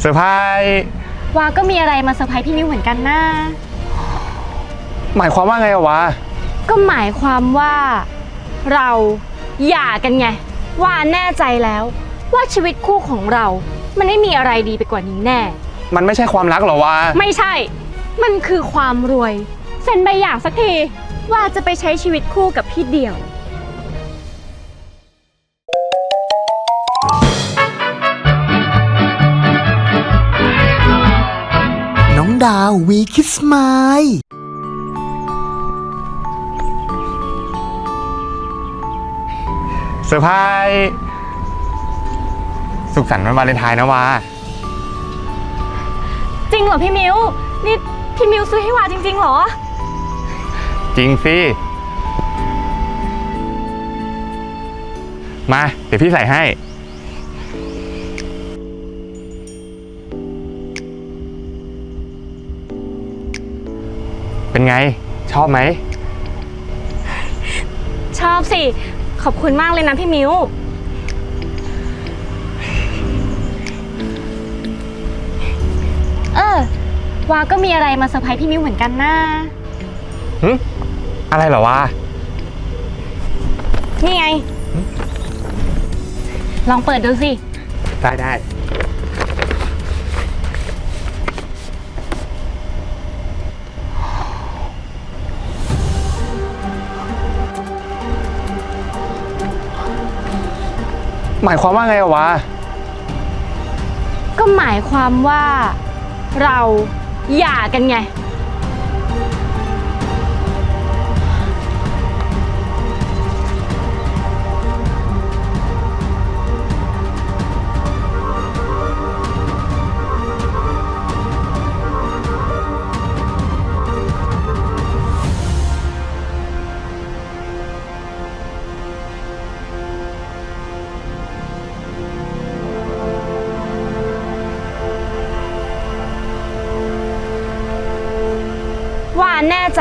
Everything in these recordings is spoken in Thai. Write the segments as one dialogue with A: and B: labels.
A: เซอร์ไพรส์
B: วาก็มีอะไรมาเซอร์ไพรส์พี่มิวเหมือนกันนะ
A: หมายความว่าไงอะวะ
B: ก็หมายความว่าเราหย่ากันไง ว่าแน่ใจแล้ว ว่าชีวิตคู่ของเรา มันไม่มีอะไรดีไปกว่านี้แน่
A: มันไม่ใช่ความรักเหรอวะ
B: ไม่ใช่ มันคือความรวย เซ็นใบหย่าสักที ว่าจะไปใช้ชีวิตคู่กับพี่เดี่ยว
C: ววีคิสไมล์
A: เซอร์ไพรส์สุขสันต์วันวาเลนไทน์นะวะ
B: จริงเหรอพี่มิว นี่พี่มิวซื้อให้วาจริงๆเหรอ
A: จริงสิ มา เดี๋ยวพี่ใส่ให้ เป็นไง ชอบไหม
B: ชอบสิ ขอบคุณมากเลยนะพี่มิว เออ วาก็มีอะไรมาเซอร์ไพรส์พี่มิวเหมือนกันนะ
A: หึ อะไรเหรอวะ
B: นี่ไง ลองเปิดดูสิ
A: ได้ได้ หมายความว่าไงอะวะ
B: ก็หมายความว่าเราหย่ากันไง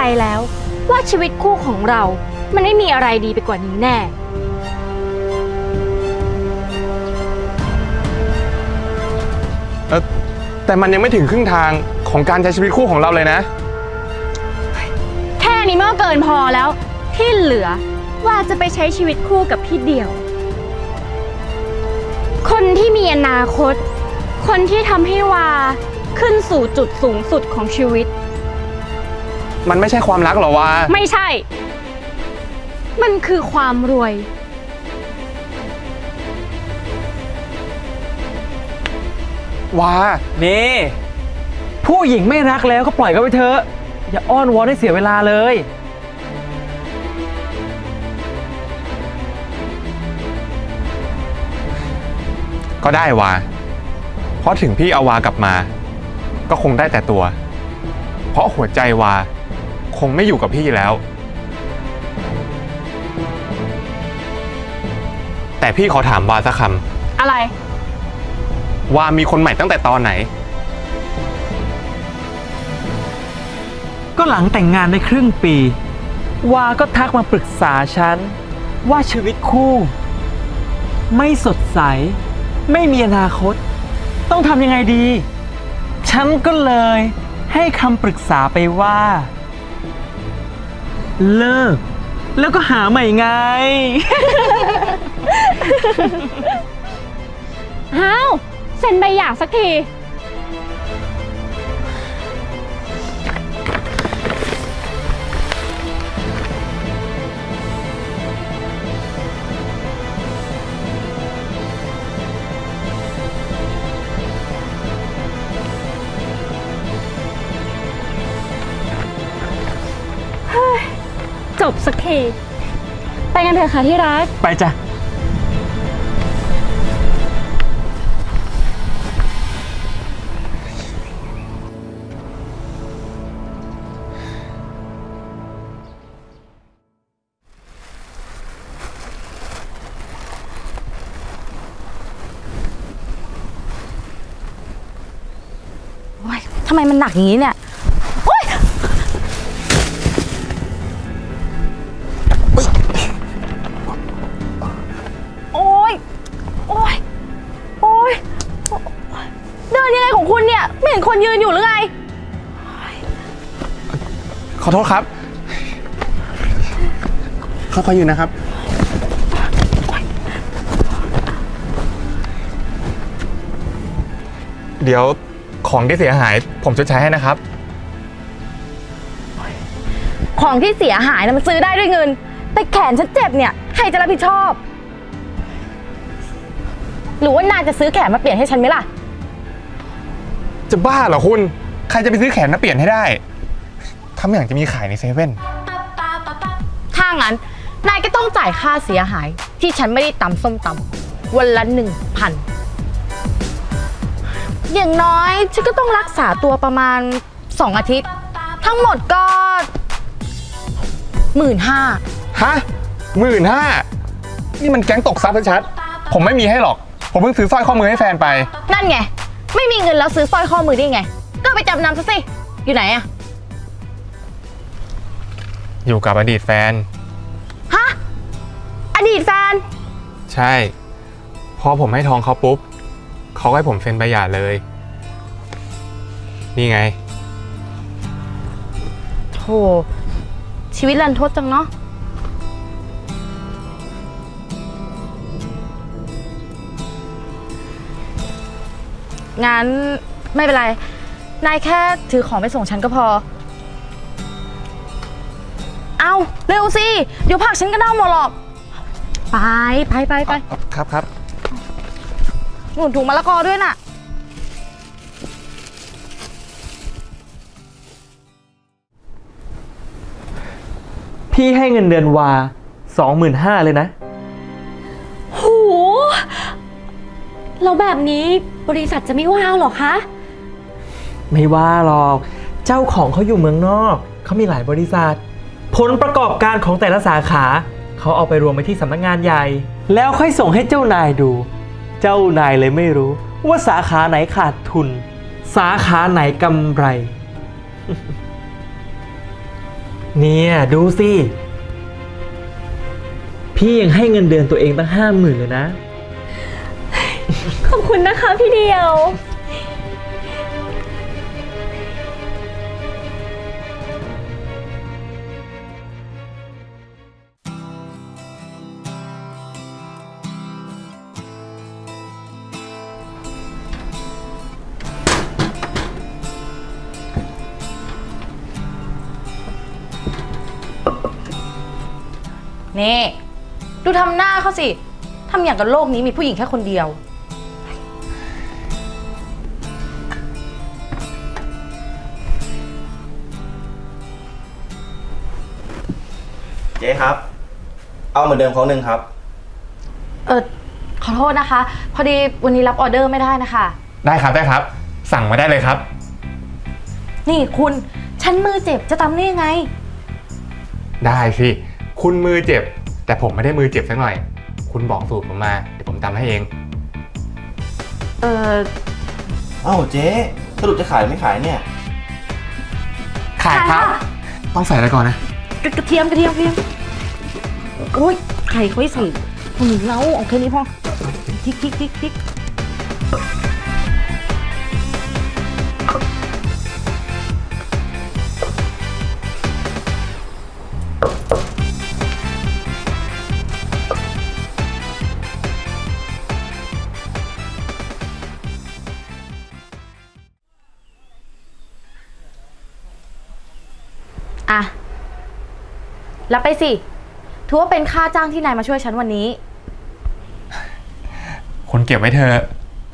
B: แน่ใจแล้ว ว่าชีวิตคู่ของเรา มันไม่มีอะไรดีไปกว่านี้แน่
A: เออแต่มันยังไม่ถึงครึ่งทางของการใช้ชีวิตคู่ของเราเลยนะ
B: แค่นี้มันก็เกินพอแล้ว ที่เหลือว่าจะไปใช้ชีวิตคู่กับพี่เดียว คนที่มีอนาคต คนที่ทำให้วาขึ้นสู่จุดสูงสุดของชีวิต
A: มันไม่ใช่ความรักเหรอวะ
B: ไม่ใช่ มันคือความรวย
A: วา
D: นี่ ผู้หญิงไม่รักแล้วก็ปล่อยเขาไปเถอะ อย่าอ้อนวอนให้เสียเวลาเลย
A: ก็ได้วาเพราะถึงพี่เอาวากลับมา ก็คงได้แต่ตัว เพราะหัวใจวา คงไม่อยู่กับพี่แล้ว แต่พี่ขอถามวาสักค
B: อะไรำ
A: วามีคนใหม่ตั้งแต่ตอนไหน
D: ก็หลังแต่งงานได้ครึ่งปี วาก็ทักมาปรึกษาฉัน ว่าชีวิตคู่ ไม่สดใส ไม่มีอนาคต ต้องทำยังไงดี ฉันก็เลยให้คำปรึกษาไปว่า เลิก แล้วก็หาใหม่ไง
B: อ้าวเซ็นใบหย่าสักที เถอะค่ะที่รัก
D: ไปจ้ะ
E: โอ๊ยทำไมมันหนักอย่างนี้เนี่ย อโท
A: ษครับ ค่อยๆยืนนะครับ เดี๋ยวของที่เสียหายผมจะใช้ให้นะครับ
E: ของที่เสียหายนะมันซื้อได้ด้วยเงิน แต่แขนฉันเจ็บเนี่ยใครจะรับผิดชอบ หรือว่านายจะซื้อแขนมาเปลี่ยนให้ฉันไหมล่ะ
A: จะบ้าเหรอคุณ ใครจะไปซื้อแขนมาเปลี่ยนให้ได้ ทำอย่างจะมีขายในเซเว่น
E: ถ้างั้น นายก็ต้องจ่ายค่าเสียหาย ที่ฉันไม่ได้ตำส้มตำวันละหนึ่งพันอย่างน้อย ฉันก็ต้องรักษาตัวประมาณ 2 อาทิตย์ ทั้งหมดก็หมื่นห้า
A: ฮะหมื่นห้านี่มันแก๊งตกทรัพย์ชัดๆผมไม่มีให้หรอก ผมเพิ่งซื้อสร้อยข้อมือให้แฟนไป
E: นั่นไง ไม่มีเงินแล้วซื้อสร้อยข้อมือได้ไง ก็เอาไปจำนำซะสิ อยู่ไหนอะ
A: อยู่กับอดีตแฟน
E: ฮะ อดีตแฟน
A: ใช่ พอผมให้ทองเขาปุ๊บ เขาก็ให้ผมเซ็นใบหย่าเลย นี่ไง
E: โธ่ชีวิตรันทดจังเนาะ งั้นไม่เป็นไร นายแค่ถือของไปส่งฉันก็พอ เอาเร็วสิ เดี๋ยวผักฉันก็เน่าหมดหรอก ไปไปไปไป
A: ครับครับ
E: หนุนถุงมะละกอด้วยน่ะ
D: พี่ให้เงินเดือนวา25,000เลยนะ
B: หูแล้วแบบนี้บริษัทจะไม่ว้าวเหรอคะ
D: ไม่ว่าหรอก เจ้าของเขาอยู่เมืองนอก เขามีหลายบริษัท ผลประกอบการของแต่ละสาขา เขาเอาไปรวมไปที่สำนักงานใหญ่ แล้วค่อยส่งให้เจ้านายดู เจ้านายเลยไม่รู้ว่าสาขาไหนขาดทุน สาขาไหนกำไร เนี่ยดูสิ พี่ยังให้เงินเดือนตัวเองตั้งห้าหมื่นเลยนะ
B: ขอบคุณนะคะพี่เดียว
E: นี่ ดูทำหน้าเขาสิ ทำอย่างกับโลกนี้มีผู้หญิงแค่คนเดียว
F: เจ๊ครับ เอาเหมือนเดิมของหนึ่งครับ
E: เออขอโทษนะคะ พอดีวันนี้รับออเดอร์ไม่ได้นะคะ
A: ได้ครับได้ครับ สั่งมาได้เลยครับ
E: นี่คุณ ฉันมือเจ็บจะตำได้ยังไง
A: ได้สิ คุณมือเจ็บ แต่ผมไม่ได้มือเจ็บสักหน่อย คุณบอกสูตรผมมาเดี๋ยวผมทำให้เอง
E: เออ
F: เอ้าเจ๊สรุปจะขายหรือไม่ขายเนี่ย
A: ขายครับ ต้องใส่อะไรก่อนนะ
E: กระกระเทียมกระเทียมกระเทียมโอ้ยไข่เขาให้ใส่หมูเล้าเอาแค่นี้พอพริกพริกพริกพริก รับไปสิ ถือว่าเป็นค่าจ้างที่นายมาช่วยฉันวันนี้
A: คุณเก็บไว้เถอะ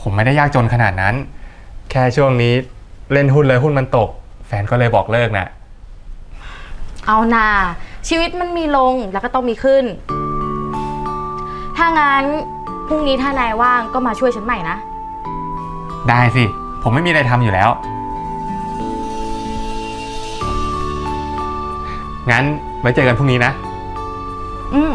A: ผมไม่ได้ยากจนขนาดนั้น แค่ช่วงนี้เล่นหุ้นเลยหุ้นมันตก แฟนก็เลยบอกเลิกน่ะ
E: เอานาชีวิตมันมีลงแล้วก็ต้องมีขึ้น ถ้างั้นพรุ่งนี้ถ้านายว่างก็มาช่วยฉันใหม่นะ
A: ได้สิ ผมไม่มีอะไรทำอยู่แล้ว งั้น ไว้เจอกันพรุ่งนี้นะ
E: อืม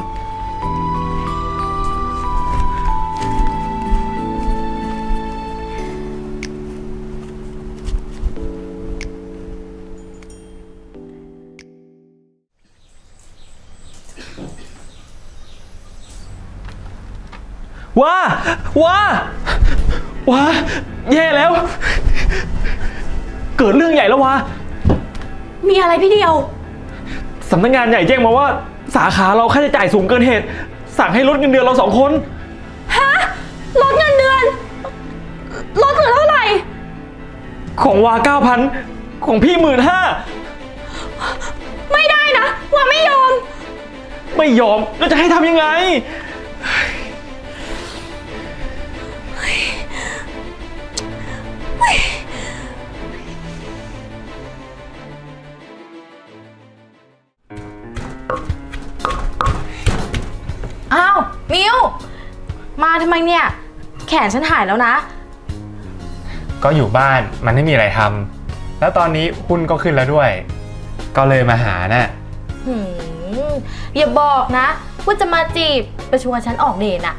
D: ว้าว้าว้าแย่แล้ว เกิดเรื่องใหญ่แล้ววะ
B: มีอะไรพี่เดียว
D: สำนักงานใหญ่แจ้งมาว่า สาขาเราค่าใช้จ่ายสูงเกินเหตุ สั่งให้ลดเงินเดือนเราสองคน
B: ลดเงินเดือนลดเหลือเท่าไหร่
D: ของวาเก้าพันของพี่หมื่นห้า
B: ไม่ได้นะว่าไม่ยอม
D: ไม่ยอมแล้วจะให้ทำยังไง
E: มาทำไมเนี่ย แขนฉันหายแล้วนะ
A: ก็อยู่บ้านมันไม่มีอะไรทำแล้วตอนนี้หุ้นก็ขึ้นแล้วด้วย ก็เลยมาหาน่ะ
E: หืมอย่าบอกนะว่าจะมาจีบไปชวนฉันออกเดทอะ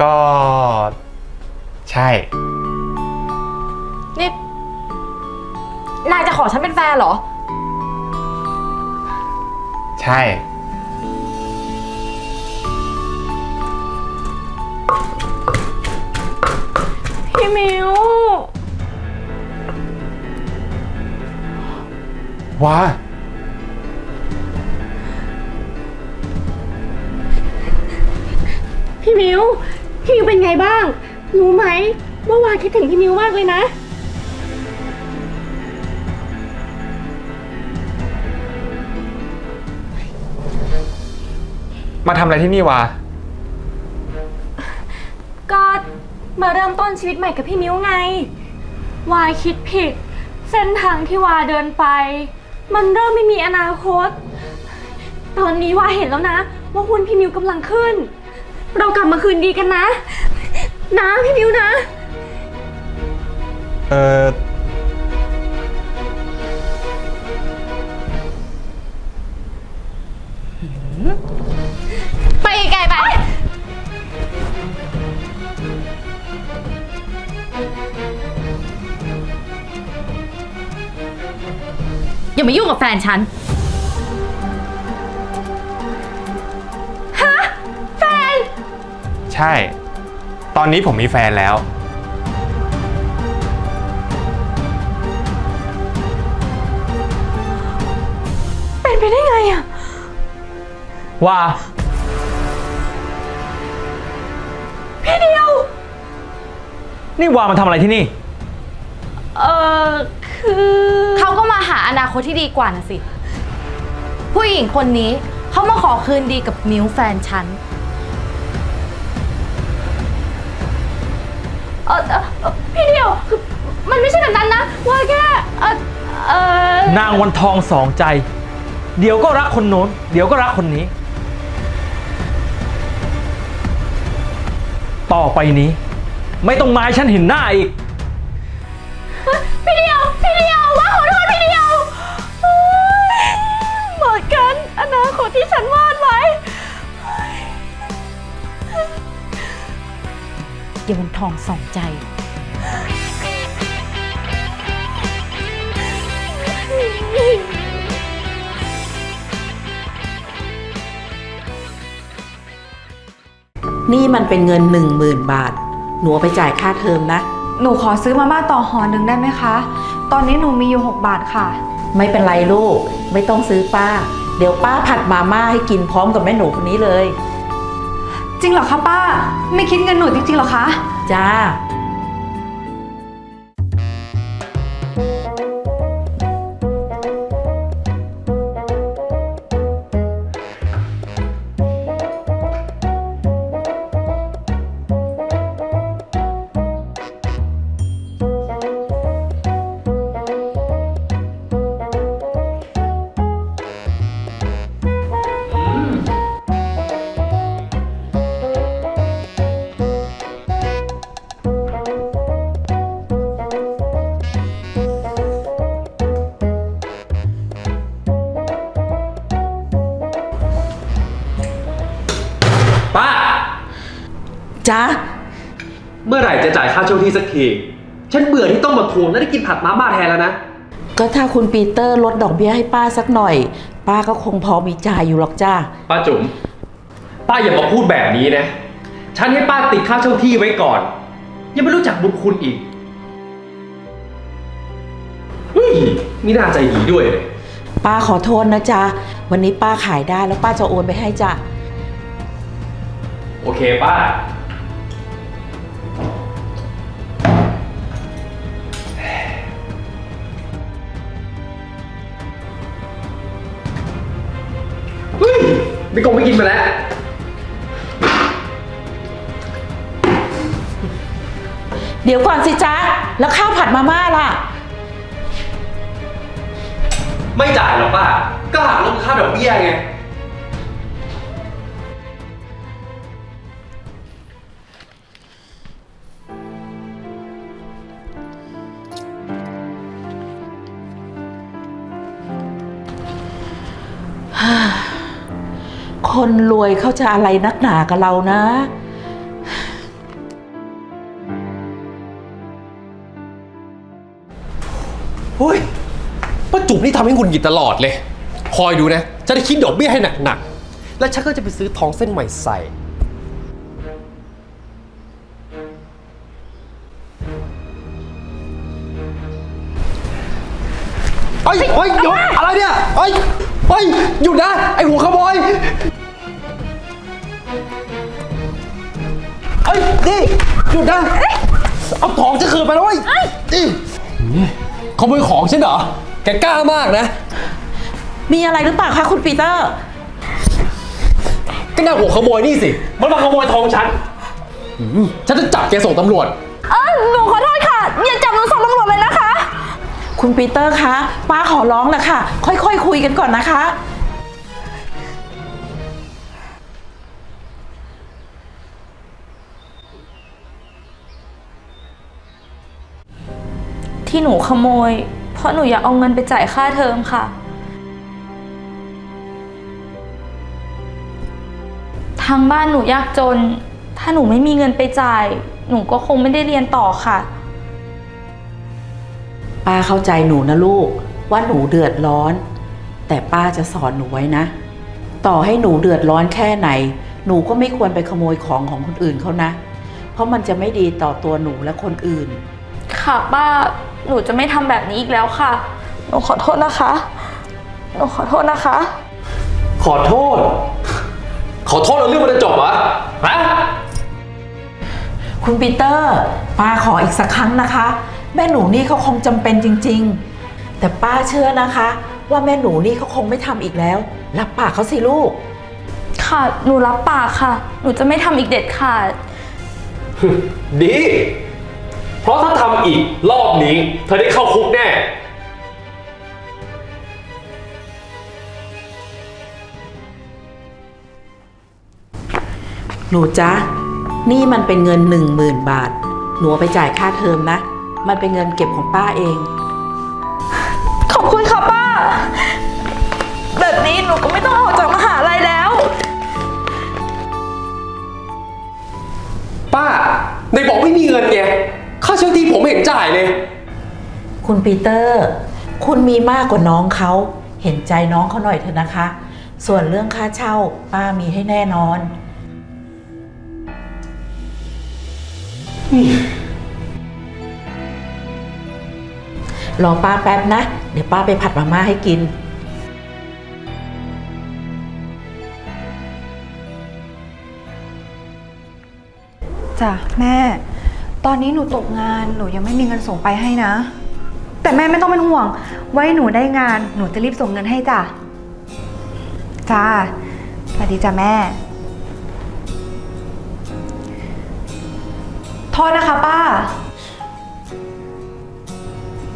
A: ก็ ใช่
E: นี่ นายจะขอฉันเป็นแฟนเหรอ
A: ใช่
B: พี่มิว
A: ว้า
B: พี่มิวพี่มิวเป็นไงบ้าง รู้ไหมเมื่อวานคิดถึงพี่มิวมากเลยนะ
A: มาทำอะไรที่นี่วะ
B: มาเริ่มต้นชีวิตใหม่กับพี่มิวไง วาคิดผิด เส้นทางที่วาเดินไป มันเริ่มไม่มีอนาคต ตอนนี้วาเห็นแล้วนะ ว่าหุ้นพี่มิวกำลังขึ้น เรากลับมาคืนดีกันนะ นะพี่มิวนะ
A: เออ
E: อย่ามายุ่งกับแฟนฉัน
A: ใช่ ตอนนี้ผมมีแฟนแล้ว
B: เป็นไปได้ไงอะ
D: ว่า
B: พี่เดียว
D: นี่วามันทำอะไรที่นี่
B: เออคือ
E: เขา ก็มาหาอนาคตที่ดีกว่านะสิ ผู้หญิงคนนี้เขามาขอคืนดีกับมิวแฟนฉัน
B: เออเอ่อเอ่อพี่เดียวคือมันไม่ใช่แบบนั้นนะว่าแค่เออเออนา
D: งวันทองสองใจ เดี๋ยวก็รักคนโน้น เดี๋ยวก็รักคนนี้ ต่อไปนี้ ไม่ต้องมาให้ฉันเห็นหน้าอีก
E: อย่ามันทองสองใจ
G: นี่มันเป็นเงินหนึ่งหมื่นบาท หนูเอาไปจ่ายค่าเทอมนะ
H: หนูขอซื้อมาม่าต่อห่อหนึ่งได้ไหมคะ ตอนนี้หนูมีอยู่ 6 บาทค่ะ
G: ไม่เป็นไรลูก ไม่ต้องซื้อป้า เดี๋ยวป้าผัดมาม่าให้กินพร้อมกับแม่หนูคนนี้เลย
H: จริงเหรอคะป้า ไม่คิดเงินหนูจริงๆเหรอคะ
G: จ้า
D: ป้า
G: จ้า
I: เมื่อไหร่จะจ่ายค่าเช่าที่สักที ฉันเบื่อที่ต้องมาทวงและได้กินผัดมาม่าแทนแล้วนะ
G: ก็ถ้าคุณปีเตอร์ลดดอกเบี้ยให้ป้าสักหน่อย ป้าก็คงพอมีจ่ายอยู่หรอกจ้า
I: ป้าจุ๋ม ป้าอย่ามาพูดแบบนี้นะ ฉันให้ป้าติดค่าเช่าที่ไว้ก่อน ยังไม่รู้จักบุญคุณอีกนี่น่าใจดีด้วยเลย
G: ป้าขอโทษนะจ๊ะ วันนี้ป้าขายได้แล้วป้าจะโอนไปให้จ้ะ
I: โอเคป้า ไม่กงไม่กินไปแล้ว
G: เดี๋ยวก่อนสิจ๊ะ แล้วข้าวผัดมาม่าล่ะ
I: ไม่จ่ายหรอกป้า ก็หักลบค่าดอกเบี้ยไง
G: คนรวยเขาจะอะไรนักหนากับเรานะ
I: เฮ้ยป้าจุ๋มนี่ทำให้หงุดหงิดตลอดเลย คอยดูนะ จะได้คิดดอกเบี้ยให้หนักๆ แล้วฉันก็จะไปซื้อทองเส้นใหม่ใส่ เฮ้ยเฮ้ยหยุดอะไรเนี่ย เฮ้ยเฮ้ยหยุดนะ ไอหัวขโมย เฮ้ยนี่หยุดนะเอาทองจะคืนไปแล้วเว้ยนี่ขโมยของฉันเหรอ แกกล้ามากนะ
G: มีอะไรหรือเปล่าคะคุณปีเตอร์
I: ก็น่าหัวขโมยนี่สิ มันมาขโมยทองฉันหืมฉันจะจับแกส่งตำรวจ
B: เออหนูขอโทษค่ะ อย่าจับหนูส่งตำรวจเลยนะคะ
G: คุณปีเตอร์คะ ป้าขอร้องแล้วค่ะ ค่อยๆคุยกันก่อนนะคะ
B: ที่หนูขโมย เพราะหนูอยากเอาเงินไปจ่ายค่าเทอมค่ะ ทางบ้านหนูยากจน ถ้าหนูไม่มีเงินไปจ่าย หนูก็คงไม่ได้เรียนต่อค่ะ
G: ป้าเข้าใจหนูนะลูก ว่าหนูเดือดร้อน แต่ป้าจะสอนหนูไว้นะ ต่อให้หนูเดือดร้อนแค่ไหน หนูก็ไม่ควรไปขโมยของของคนอื่นเขานะ เพราะมันจะไม่ดีต่อตัวหนูและคนอื่น
B: ค่ะป้า หนูจะไม่ทำแบบนี้อีกแล้วค่ะ หนูขอโทษนะคะ หนูขอโทษนะคะ
I: ขอโทษ ขอโทษแล้วเรื่องมันจะจบเหรอฮะ
G: คุณปีเตอร์ป้าขออีกสักครั้งนะคะ แม่หนูนี่เขาคงจำเป็นจริง ๆ แต่ป้าเชื่อนะคะ ว่าแม่หนูนี่เขาคงไม่ทำอีกแล้ว รับปากเขาสิลูก
B: ค่ะ หนูรับปากค่ะ หนูจะไม่ทำอีกเด็ดขาด
I: ดี เพราะถ้าทำอีกรอบนี้ เธอได้เข้าคุกแน่
G: หนูจ๊ะ นี่มันเป็นเงินหนึ่งหมื่นบาท หนูเอาไปจ่ายค่าเทอมนะ มันเป็นเงินเก็บของป้าเอง
B: ขอบคุณค่ะป้า แบบนี้หนูก็ไม่ต้องออกจากมหาลัยแล้ว
I: ป้าในบอกไม่มีเงินไง ค่าเช่าที่ผมไม่เห็นจ่ายเลย
G: คุณปีเตอร์ คุณมีมากกว่าน้องเขา เห็นใจน้องเขาหน่อยเถอะนะคะ ส่วนเรื่องค่าเช่าป้ามีให้แน่นอน รอป้าแป๊บนะ เดี๋ยวป้าไปผัดมาม่าให้กิน
H: จ้ะแม่ ตอนนี้หนูตกงานหนูยังไม่มีเงินส่งไปให้นะ แต่แม่ไม่ต้องเป็นห่วง ไว้หนูได้งานหนูจะรีบส่งเงินให้จ้ะ จ้าสวัสดีจ้ะแม่ โทษนะคะป้า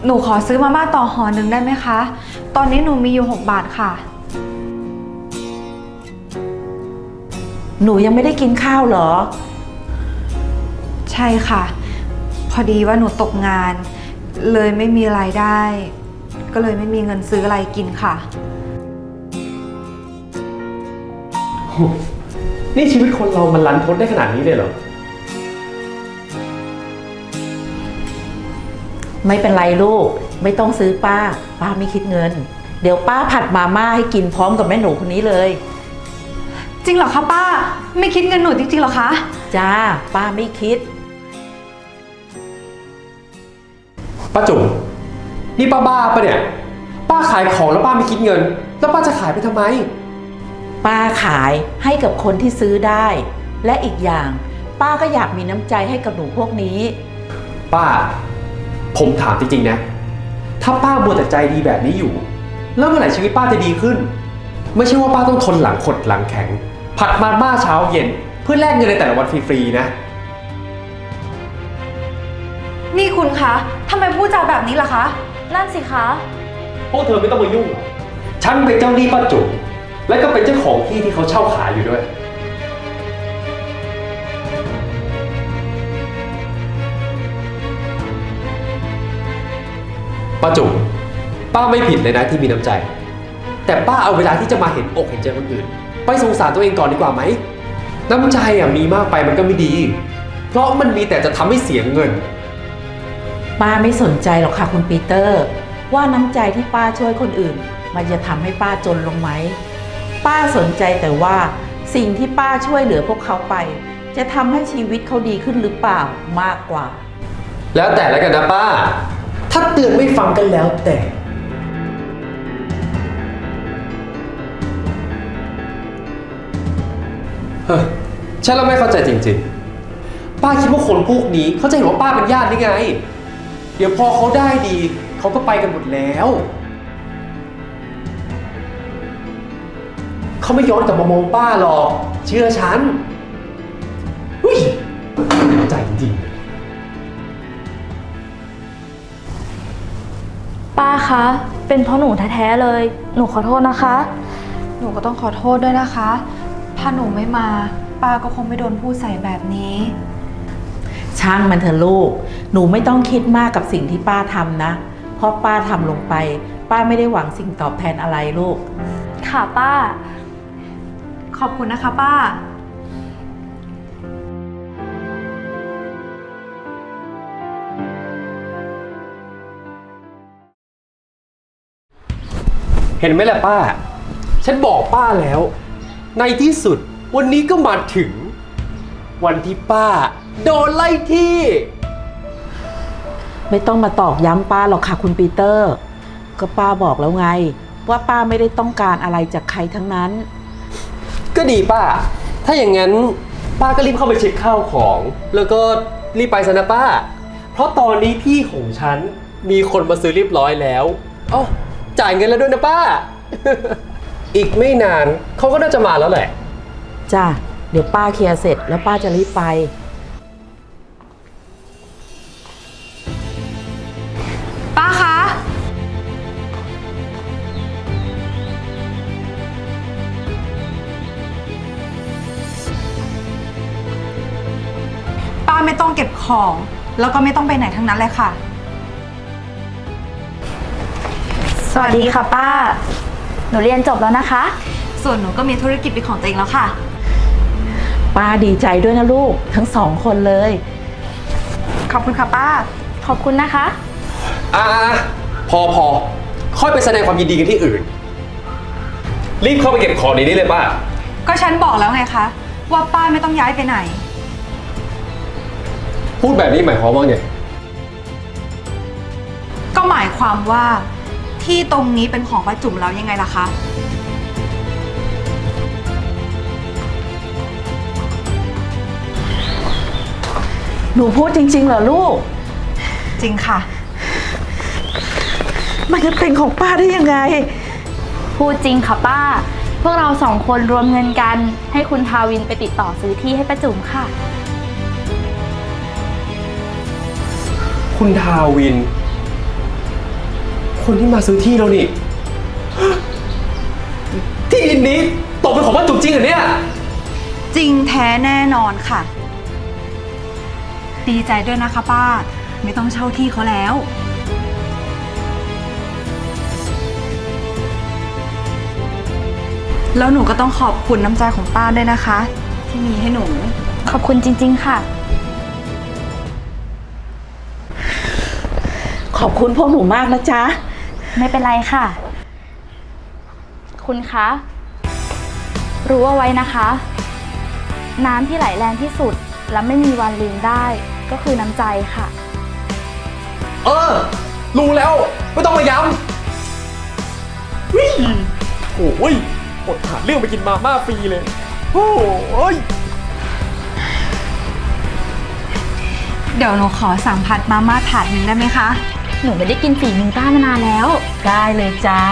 H: หนูขอซื้อมาม่าต่อห่อหนึ่งได้ไหมคะ ตอนนี้หนูมีอยู่ 6 บาทค่ะ
G: หนูยังไม่ได้กินข้าวเหรอ
H: ใช่ค่ะ พอดีว่าหนูตกงาน เลยไม่มีรายได้ ก็เลยไม่มีเงินซื้ออะไรกินค่ะ
I: นี่ชีวิตคนเรามันรันทดได้ขนาดนี้เลยเหรอ
G: ไม่เป็นไรลูก ไม่ต้องซื้อป้า ป้าไม่คิดเงิน เดี๋ยวป้าผัดมาม่าให้กินพร้อมกับแม่หนูคนนี้เลย
H: จริงเหรอคะป้า ไม่คิดเงินหนูจริงๆเหรอคะ
G: จ้า ป้าไม่คิด
I: ป้าจุ๋มนี่ป้าบ้าปะเนี่ย ป้าขายของแล้วป้าไม่คิดเงิน แล้วป้าจะขายไปทำไม
G: ป้าขายให้กับคนที่ซื้อได้ และอีกอย่าง ป้าก็อยากมีน้ำใจให้กับหนูพวกนี้
I: ป้า ผมถามจริงๆนะ ถ้าป้ามัวแต่ใจดีแบบนี้อยู่ แล้วเมื่อไหร่ชีวิตป้าจะดีขึ้น ไม่ใช่ว่าป้าต้องทนหลังขดหลังแข็ง ผัดมาม่าเช้าเย็น เพื่อแลกเงินในแต่ละวันฟรีๆนะ
H: นี่คุณคะทำไมพูดจาแบบนี้ล่ะคะ
B: นั่นสิคะ
I: พวกเธอไม่ต้องมายุ่งหรอกฉันเป็นเจ้าหนี้ป้าจุ๋มและก็เป็นเจ้าของที่ที่เขาเช่าขายอยู่ด้วย ป้าจุ๋มป้าไม่ผิดเลยนะที่มีน้ำใจ แต่ป้าเอาเวลาที่จะมาเห็นอกเห็นใจคนอื่น ไปสงสารตัวเองก่อนดีกว่าไหม น้ำใจอะมีมากไปมันก็ไม่ดี เพราะมันมีแต่จะทำให้เสียเงิน
G: ป้าไม่สนใจหรอกค่ะคุณปีเตอร์ ว่าน้ำใจที่ป้าช่วยคนอื่น มันจะทำให้ป้าจนลงไหม ป้าสนใจแต่ว่าสิ่งที่ป้าช่วยเหลือพวกเขาไป จะทำให้ชีวิตเขาดีขึ้นหรือเปล่ามากกว่า
I: แล้วแต่แล้วกันนะป้า ถ้าเตือนไม่ฟังกันแล้วแต่ เฮ้ยฉันเราไม่เข้าใจจริงๆ ป้าคิดว่าคนพวกนี้เขาจะเห็นว่าป้าเป็นญาติได้ไง เดี๋ยวพอเขาได้ดี เขาก็ไปกันหมดแล้ว เขาไม่ย้อนกลับมามองป้าหรอก เชื่อฉันอุ้ยใจจริง
B: ป้าคะ เป็นเพราะหนูแท้ๆเลย หนูขอโทษนะคะ
H: หนูก็ต้องขอโทษด้วยนะคะ ถ้าหนูไม่มา ป้าก็คงไม่โดนพูดใส่แบบนี้
G: ช่างมันเถอะลูก หนูไม่ต้องคิดมากกับสิ่งที่ป้าทำนะ เพราะป้าทำลงไป ป้าไม่ได้หวังสิ่งตอบแทนอะไรลูก
B: ค่ะป้า
H: ขอบคุณนะคะป้า
I: เห็นไหมล่ะป้า ฉันบอกป้าแล้ว ในที่สุดวันนี้ก็มาถึง วันที่ป้า โดนไล่ที่
G: ไม่ต้องมาตอกย้ำป้าหรอกค่ะคุณปีเตอร์ ก็ป้าบอกแล้วไง ว่าป้าไม่ได้ต้องการอะไรจากใครทั้งนั้น
I: ก็ดีป้า ถ้าอย่างนั้นป้าก็รีบเข้าไปเช็คข้าวของ แล้วก็รีบไปซะนะป้า เพราะตอนนี้ที่ของฉันมีคนมาซื้อเรียบร้อยแล้วเอ้าจ่ายเงินแล้วด้วยนะป้า อีกไม่นานเขาก็น่าจะมาแล้วแหละ
G: จ้ะ เดี๋ยวป้าเคลียร์เสร็จแล้วป้าจะรีบไป
H: ป้ เก็บของ แล้วก็ไม่ต้องไปไหนทั้งนั้นเลยค่ะ
B: สวัสดีค่ะป้า หนูเรียนจบแล้วนะคะ
H: ส่วนหนูก็มีธุรกิจเป็นของตัวเองแล้วค่ะ
G: ป้าดีใจด้วยนะลูกทั้งสองคนเลย
H: ขอบคุณค่ะป้า
B: ขอบคุณนะคะ
I: อ่าพอพอค่อยไปแสดงความยินดีกันที่อื่น รีบเข้าไปเก็บของในนี้เลยป้า
H: ก็ฉันบอกแล้วไงคะ ว่าป้าไม่ต้องย้ายไปไหน
I: พูดแบบนี้หมายความว่าไง
H: ก็หมายความว่าที่ตรงนี้เป็นของป้าจุ๋มแล้วยังไงล่ะคะ
G: หนูพูดจริง ๆ เหรอลูก
H: จริงค่ะ
G: มันจะเป็นของป้าได้ยังไง
B: พูดจริงค่ะป้า พวกเราสองคนรวมเงินกัน ให้คุณทาวินไปติดต่อซื้อที่ให้ป้าจุ๋มค่ะ
I: คุณทาวิน คนที่มาซื้อที่เรานี่ ที่ดินนี้ตกเป็นของป้าจุ๋มจริงเหรอเนี่ย
H: จริงแท้แน่นอนค่ะ ดีใจด้วยนะคะป้า ไม่ต้องเช่าที่เขาแล้ว แล้วหนูก็ต้องขอบคุณน้ำใจของป้าด้วยนะคะ ที่มีให้หนู
B: ขอบคุณจริง ๆ ค่ะ
G: ขอบคุณพวกหนูมากนะจ๊ะ
B: ไม่เป็นไรค่ะ คุณคะ รู้เอาไว้นะคะ น้ำที่ไหลแรงที่สุด และไม่มีวันลืมได้ ก็คือน้ำใจค่ะ
I: เออ รู้แล้ว ไม่ต้องมาย้ำวิ่งโอ้ยอดหาเรื่องไปกินมาม่าฟรีเลย โอ้ย
H: เดี๋ยวหนูขอสั่งผัดมาม่าถาดหนึ่งได้ไหมคะ
E: หนูไม่ได้กินฝีมืงต้ามานานแล้ว
G: ได้เลยจ้า